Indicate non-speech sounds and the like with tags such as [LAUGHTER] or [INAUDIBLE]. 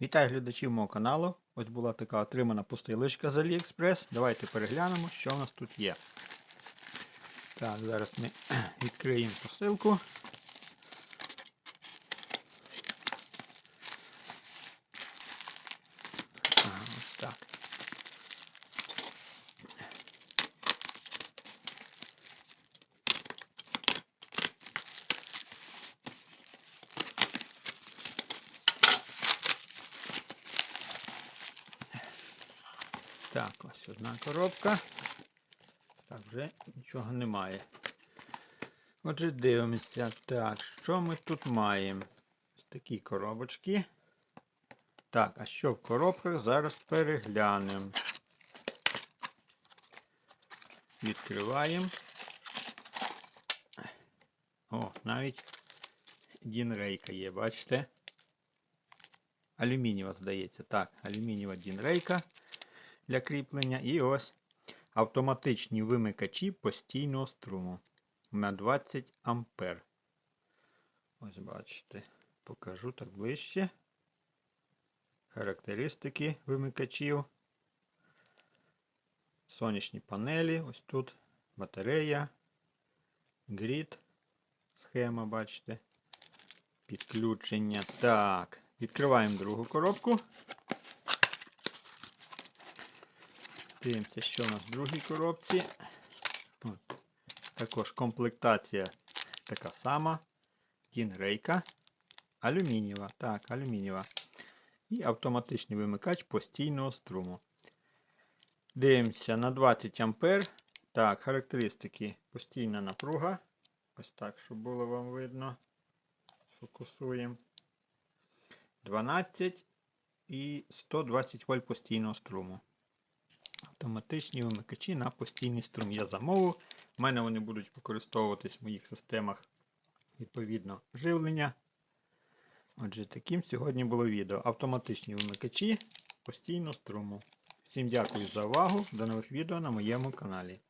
Вітаю глядачів мого каналу. Ось була така отримана пустилочка з AliExpress. Давайте переглянемо, що в нас тут є. Так, зараз ми [CLEARS THROAT] відкриємо посилку. Ось так. Так, ось одна коробка. Так, вже нічого немає. Отже, дивимося. Так, що ми тут маємо? Ось такі коробочки. Так, а що в коробках? Зараз переглянемо. Відкриваємо. О, навіть дінрейка є, бачите? Алюмінієва, здається. Так, алюмінієва дінрейка для кріплення. І ось автоматичні вимикачі постійного струму на 20 ампер. Ось бачите, покажу так ближче. Характеристики вимикачів. Сонячні панелі, ось тут батарея, грід, схема, бачите. Підключення. Так, відкриваємо другу коробку. Дивимося, що у нас в другій коробці. Також комплектація така сама. Кінгрейка. Алюмінієва. Так, алюмінієва. І автоматичний вимикач постійного струму. Дивимося на 20 А. Так, характеристики. Постійна напруга. Ось так, щоб було вам видно. Фокусуємо. 12 і 120 вольт постійного струму автоматичні вимикачі на постійний струм. Я замовив. У мене вони будуть використовуватись в моїх системах відповідно живлення. Отже, таким сьогодні було відео. Автоматичні вимикачі постійного струму. Всім дякую за увагу. До нових відео на моєму каналі.